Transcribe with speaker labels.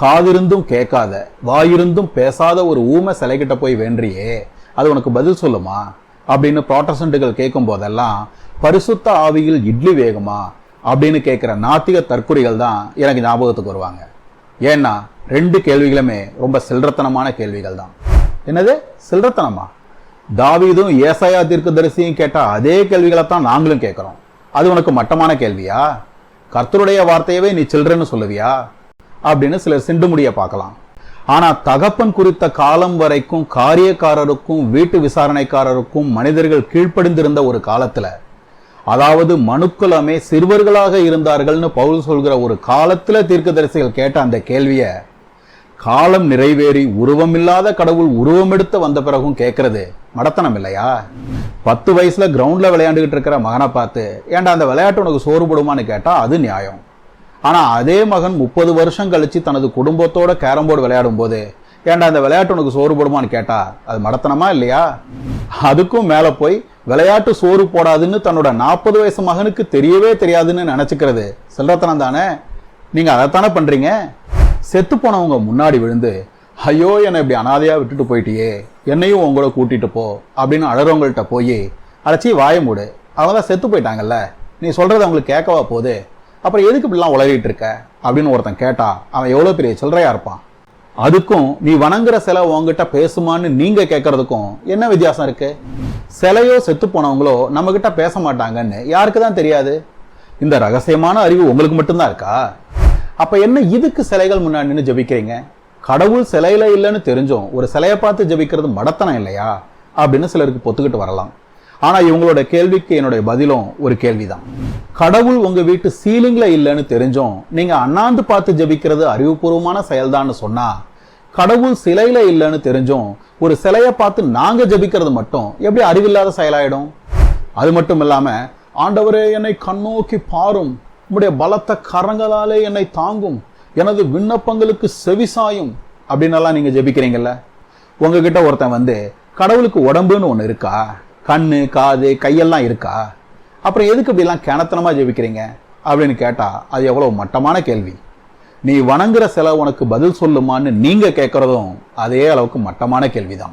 Speaker 1: காதிருந்தும் கேட்காத வாயிருந்தும் பேசாத ஒரு ஊமை சிலைகிட்ட போய் வேண்டியே அது உனக்கு பதில் சொல்லுமா? அப்படின்னு ப்ராட்டஸ்டன்ட்டுகள் கேட்கும் போதெல்லாம் பரிசுத்த ஆவியில் இட்லி வேகுமா? அப்படின்னு கேட்குற நாத்திக தற்குறிகள் தான் எனக்கு ஞாபகத்துக்கு வருவாங்க. ஏன்னா ரெண்டு கேள்விகளுமே ரொம்ப சில்லறத்தனமான கேள்விகள் தான். என்னது? சில்லறத்தனமா? தாவீதும் ஏசாயா தீர்க்கதரிசியும் கேட்ட அதே கேள்விகளை தான் நாங்களும் கேட்குறோம். அது உனக்கு மட்டமான கேள்வியா? கர்த்தருடைய வார்த்தையவே நீ சில்றன்னு சொல்லுவியா? அப்படின்னு சிலர் சிண்டு முடிய பார்க்கலாம். ஆனா தகப்பன் குறித்த காலம் வரைக்கும் காரியக்காரருக்கும் வீட்டு விசாரணைக்காரருக்கும் மனிதர்கள் கீழ்ப்படிந்திருந்த ஒரு காலத்துல அதாவது மனுக்குலமே சிறுவர்களாக இருந்தார்கள்னு பவுல் சொல்கிற ஒரு காலத்துல தீர்க்கதரிசிகள் கேட்ட அந்த கேள்வியை காலம் நிறைவேறி உருவமில்லாத கடவுள் உருவம் எடுத்து வந்த பிறகும் கேட்கறது. மடத்தனம் இல்லையா? பத்து வயசுல கிரவுண்ட்ல விளையாண்டுகிட்டு இருக்கிற மகனை பார்த்து ஏன்டா அந்த விளையாட்டு உனக்கு சோறுபடுமான்னு கேட்டா அது நியாயம். ஆனால் அதே மகன் முப்பது வருஷம் கழித்து தனது குடும்பத்தோட கேரம் போர்டு விளையாடும் போது ஏன்டா அந்த விளையாட்டு உனக்கு சோறு போடுமான்னு கேட்டா அது மடத்தனமா இல்லையா? அதுக்கும் மேலே போய் விளையாட்டு சோறு போடாதுன்னு தன்னோட நாற்பது வயசு மகனுக்கு தெரியவே தெரியாதுன்னு நினச்சிக்கிறது சில்லறத்தனம் தானே? நீங்கள் அதைத்தானே பண்ணுறீங்க செத்து போனவங்க முன்னாடி விழுந்து ஐயோ என்னை இப்படி அனாதையாக விட்டுட்டு போயிட்டியே என்னையும் உங்களோட கூட்டிகிட்டு போ அப்படின்னு அழறவங்கள்ட்ட போய் அழைச்சி வாய மூடு. அவங்க தான் செத்து போயிட்டாங்கல்ல? நீ சொல்கிறது அவங்களுக்கு கேட்கவா போகுது? அப்புறம் எதுக்கு இப்படிலாம் உளறிட்டு இருக்க? அப்படின்னு ஒருத்தன் கேட்டா அவன் எவ்வளோ பெரிய சில்லறையா இருப்பான். அதுக்கும் நீ வணங்குற சிலை உங்ககிட்ட பேசுமான்னு நீங்க கேட்கறதுக்கும் என்ன வித்தியாசம் இருக்கு? சிலையோ செத்து போனவங்களோ நம்ம கிட்ட பேச மாட்டாங்கன்னு யாருக்கு தான் தெரியாது? இந்த ரகசியமான அறிவு உங்களுக்கு மட்டும்தான் இருக்கா? அப்ப என்ன இதுக்கு சிலைகள் முன்னாடி நின்று ஜபிக்கிறீங்க? கடவுள் சிலையில இல்லைன்னு தெரிஞ்சும் ஒரு சிலையை பார்த்து ஜபிக்கிறது மடத்தனம் இல்லையா? அப்படின்னு சிலருக்கு பொத்துக்கிட்டு வரலாம். ஆனால் இவங்களோட கேள்விக்கு என்னுடைய பதிலும் ஒரு கேள்விதான். கடவுள் உங்க வீட்டு சீலிங்ல இல்லைன்னு தெரிஞ்சும் நீங்க அண்ணாந்து பார்த்து ஜபிக்கிறது அறிவுபூர்வமான செயல்தான்னு சொன்னா கடவுள் சிலையில இல்லைன்னு தெரிஞ்சும் ஒரு சிலையை பார்த்து நாங்க ஜபிக்கிறது மட்டும் எப்படி அறிவில்லாத செயலாயிடும்? அது மட்டும் இல்லாம ஆண்டவரே என்னை கண்ணோக்கி பாரும் உம்முடைய பலத்த கரங்களாலே என்னை தாங்கும் எனது விண்ணப்பங்களுக்கு செவிசாயும் அப்படின்னு எல்லாம் நீங்க ஜபிக்கிறீங்கல்ல? உங்ககிட்ட ஒருத்தன் வந்து கடவுளுக்கு உடம்புன்னு ஒன்று இருக்கா? கண்ணு காது கையெல்லாம் இருக்கா? அப்புறம் எதுக்கு இப்படிலாம் கிணத்தனமாக ஜெபிக்கிறீங்க? அப்படின்னு கேட்டால் அது எவ்வளோ மட்டமான கேள்வி. நீ வணங்குற செலவு உனக்கு பதில் சொல்லுமான்னு நீங்கள் கேட்குறதும் அதே அளவுக்கு மட்டமான கேள்விதான்.